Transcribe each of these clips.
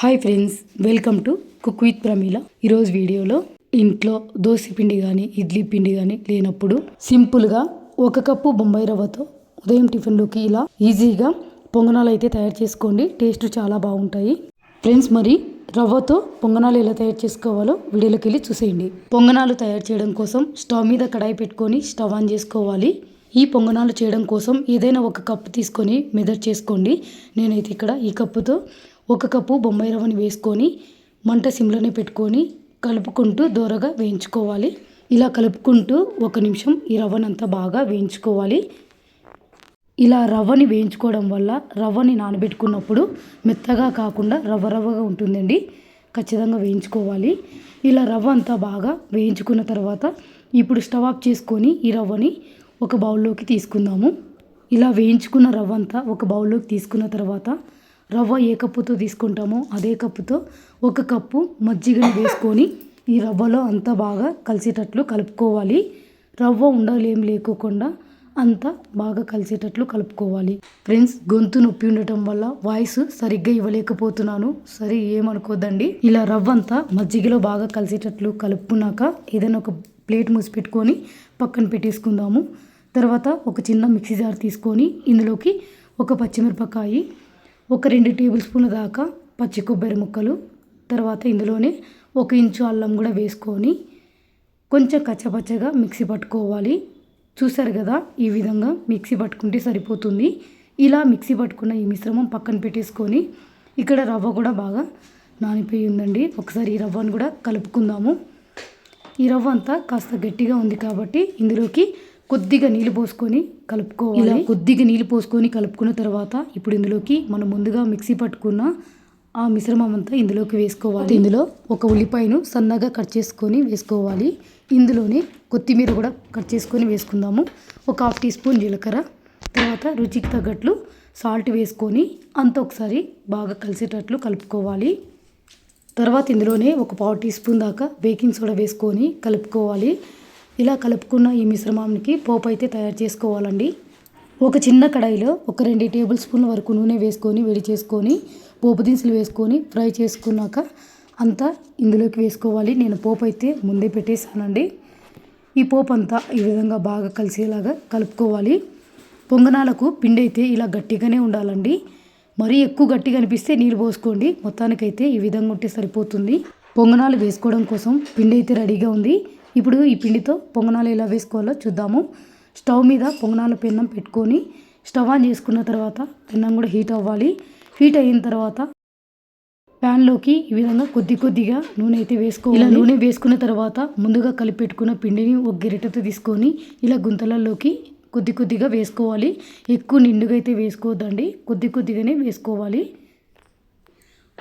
Hi friends welcome to cook with Pramila. ఈరోజు వీడియోలో ఇంట్లో దోశ పిండి కానీ ఇడ్లీ పిండి కానీ లేనప్పుడు సింపుల్గా ఒక కప్పు బొంబాయి రవ్వతో ఉదయం టిఫిన్లోకి ఇలా ఈజీగా పొంగనాలు అయితే తయారు చేసుకోండి. టేస్ట్ చాలా బాగుంటాయి. ఫ్రెండ్స్ మరి రవ్వతో పొంగనాలు ఎలా తయారు చేసుకోవాలో వీడియోలోకి వెళ్ళి చూసేయండి. పొంగనాలు తయారు చేయడం కోసం స్టవ్ మీద కడాయి పెట్టుకొని స్టవ్ ఆన్ చేసుకోవాలి. ఈ పొంగనాలు చేయడం కోసం ఏదైనా ఒక కప్పు తీసుకొని మెదర్ చేసుకోండి. నేనైతే ఇక్కడ ఈ కప్పుతో ఒక కప్పు బొంబాయి రవ్వని వేసుకొని మంట సిమ్లోనే పెట్టుకొని కలుపుకుంటూ దోరగా వేయించుకోవాలి. ఇలా కలుపుకుంటూ ఒక నిమిషం ఈ రవ్వనంతా బాగా వేయించుకోవాలి. ఇలా రవ్వని వేయించుకోవడం వల్ల రవ్వని నానబెట్టుకున్నప్పుడు మెత్తగా కాకుండా రవ్వ రవ్వగా ఉంటుందండి. ఖచ్చితంగా వేయించుకోవాలి. ఇలా రవ్వ అంతా బాగా వేయించుకున్న తర్వాత ఇప్పుడు స్టవ్ ఆఫ్ చేసుకొని ఈ రవ్వని ఒక బౌల్లోకి తీసుకుందాము. ఇలా వేయించుకున్న రవ్వ అంతా ఒక బౌల్లోకి తీసుకున్న తర్వాత రవ్వ ఏ కప్పుతో తీసుకుంటామో అదే కప్పుతో ఒక కప్పు మజ్జిగని వేసుకొని ఈ రవ్వలో అంతా బాగా కలిసేటట్లు కలుపుకోవాలి. రవ్వ ఉండలేం లేకోకుండా అంతా బాగా కలిసేటట్లు కలుపుకోవాలి. ఫ్రెండ్స్ గొంతు నొప్పి ఉండటం వల్ల వాయిస్ సరిగ్గా ఇవ్వలేకపోతున్నాను. సరే ఏమనుకోద్దండి? ఇలా రవ్వ అంతా మజ్జిగలో బాగా కలిసేటట్లు కలుపుకున్నాక ఏదైనా ఒక ప్లేట్ మూసి పెట్టుకొని పక్కన పెట్టేసుకుందాము. తర్వాత ఒక చిన్న మిక్సీ జార్ తీసుకొని ఇందులోకి ఒక పచ్చిమిరపకాయి ఒక రెండు టేబుల్ స్పూన్ల దాకా పచ్చి కొబ్బరి ముక్కలు తర్వాత ఇందులోనే ఒక ఇంచు అల్లం కూడా వేసుకొని కొంచెం కచ్చపచ్చగా మిక్సీ పట్టుకోవాలి. చూసారు కదా ఈ విధంగా మిక్సీ పట్టుకుంటే సరిపోతుంది. ఇలా మిక్సీ పట్టుకున్న ఈ మిశ్రమం పక్కన పెట్టేసుకొని ఇక్కడ రవ్వ కూడా బాగా నానిపోయి ఉందండి. ఒకసారి ఈ రవ్వను కూడా కలుపుకుందాము. ఈ రవ్వ అంతా కాస్త గట్టిగా ఉంది కాబట్టి ఇందులోకి కొద్దిగా నీళ్ళు పోసుకొని కలుపుకోవాలి. ఇలా కొద్దిగా నీళ్ళు పోసుకొని కలుపుకున్న తర్వాత ఇప్పుడు ఇందులోకి మనం ముందుగా మిక్సీ పట్టుకున్న ఆ మిశ్రమం అంతా ఇందులోకి వేసుకోవాలి. ఇందులో ఒక ఉల్లిపాయను సన్నగా కట్ చేసుకొని వేసుకోవాలి. ఇందులోనే కొత్తిమీర కూడా కట్ చేసుకొని వేసుకుందాము. ఒక హాఫ్ టీ స్పూన్ జీలకర్ర తర్వాత రుచికి తగ్గట్లు సాల్ట్ వేసుకొని అంత ఒకసారి బాగా కలిసేటట్లు కలుపుకోవాలి. తర్వాత ఇందులోనే ఒక పావు టీ స్పూన్ దాకా బేకింగ్ సోడా వేసుకొని కలుపుకోవాలి. ఇలా కలుపుకున్న ఈ మిశ్రమానికి పోపు అయితే తయారు చేసుకోవాలండి. ఒక చిన్న కడాయిలో ఒక రెండు టేబుల్ స్పూన్ల వరకు నూనె వేసుకొని వేడి చేసుకొని పోపు దినుసులు వేసుకొని ఫ్రై చేసుకున్నాక అంతా ఇందులోకి వేసుకోవాలి. నేను పోపు అయితే ముందే పెట్టేశానండి. ఈ పోపు అంతా ఈ విధంగా బాగా కలిసేలాగా కలుపుకోవాలి. పొంగనాలకు పిండి అయితే ఇలా గట్టిగానే ఉండాలండి. మరీ ఎక్కువ గట్టిగా అనిపిస్తే నీళ్ళు పోసుకోండి. మొత్తానికైతే ఈ విధంగా ఉంటే సరిపోతుంది. పొంగనాలు వేసుకోవడం కోసం పిండి అయితే రెడీగా ఉంది. ఇప్పుడు ఈ పిండితో పొంగనాలు ఎలా వేసుకోవాలో చూద్దాము. స్టవ్ మీద పొంగనాల పెన్నం పెట్టుకొని స్టవ్ ఆన్ చేసుకున్న తర్వాత పెన్నం కూడా హీట్ అవ్వాలి. హీట్ అయిన తర్వాత ప్యాన్లోకి ఈ విధంగా కొద్ది కొద్దిగా నూనె అయితే వేసుకోవాలి. ఇలా నూనె వేసుకున్న తర్వాత ముందుగా కలిపి పెట్టుకున్న పిండిని ఒక గరిటెతో తీసుకొని ఇలా గుంతలలోకి కొద్ది కొద్దిగా వేసుకోవాలి. ఎక్కువ నిండుగా అయితే వేసుకోవద్దండి. కొద్ది కొద్దిగానే వేసుకోవాలి.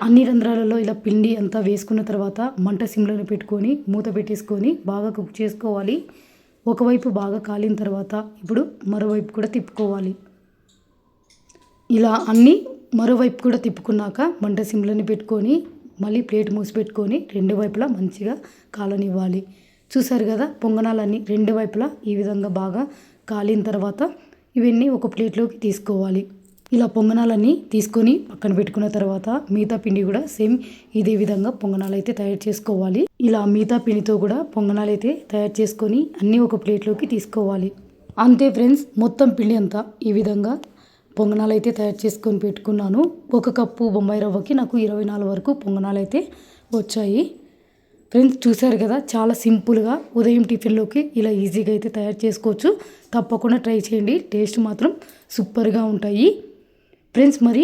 అన్ని రంధ్రాలలో ఇలా పిండి అంతా వేసుకున్న తర్వాత మంట సిమ్లో పెట్టుకొని మూత పెట్టేసుకొని బాగా కుక్ చేసుకోవాలి. ఒకవైపు బాగా కాలిన తర్వాత ఇప్పుడు మరోవైపు కూడా తిప్పుకోవాలి. ఇలా అన్నీ మరోవైపు కూడా తిప్పుకున్నాక మంట సిమ్లని పెట్టుకొని మళ్ళీ ప్లేట్ మూసి పెట్టుకొని రెండు వైపులా మంచిగా కాలనివ్వాలి. చూసారు కదా పొంగనాలన్నీ రెండు వైపులా ఈ విధంగా బాగా కాలిన తర్వాత ఇవన్నీ ఒక ప్లేట్లోకి తీసుకోవాలి. ఇలా పొంగనాలన్నీ తీసుకొని పక్కన పెట్టుకున్న తర్వాత మిగతా పిండి కూడా సేమ్ ఇదే విధంగా పొంగనాలు అయితే తయారు చేసుకోవాలి. ఇలా మిగతా పిండితో కూడా పొంగనాలు అయితే తయారు చేసుకొని అన్నీ ఒక ప్లేట్లోకి తీసుకోవాలి. అంతే ఫ్రెండ్స్ మొత్తం పిండి అంతా ఈ విధంగా పొంగనాలు అయితే తయారు చేసుకొని పెట్టుకున్నాను. ఒక కప్పు బొంబాయి రవ్వకి నాకు ఇరవై నాలుగు వరకు పొంగనాలు అయితే వచ్చాయి. ఫ్రెండ్స్ చూశారు కదా చాలా సింపుల్గా ఉదయం టిఫిన్లోకి ఇలా ఈజీగా అయితే తయారు చేసుకోవచ్చు. తప్పకుండా ట్రై చేయండి. టేస్ట్ మాత్రం సూపర్గా ఉంటాయి. ఫ్రెండ్స్ మరి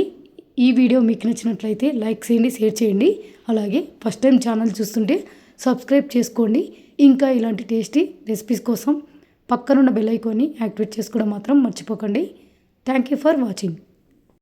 ఈ వీడియో మీకు నచ్చినట్లయితే లైక్ చేయండి షేర్ చేయండి. అలాగే ఫస్ట్ టైం ఛానల్ చూస్తుంటే సబ్స్క్రైబ్ చేసుకోండి. ఇంకా ఇలాంటి టేస్టీ రెసిపీస్ కోసం పక్కనున్న బెల్ ఐకాన్ని యాక్టివేట్ చేసుకోవడం మాత్రం మర్చిపోకండి. Thank you for watching.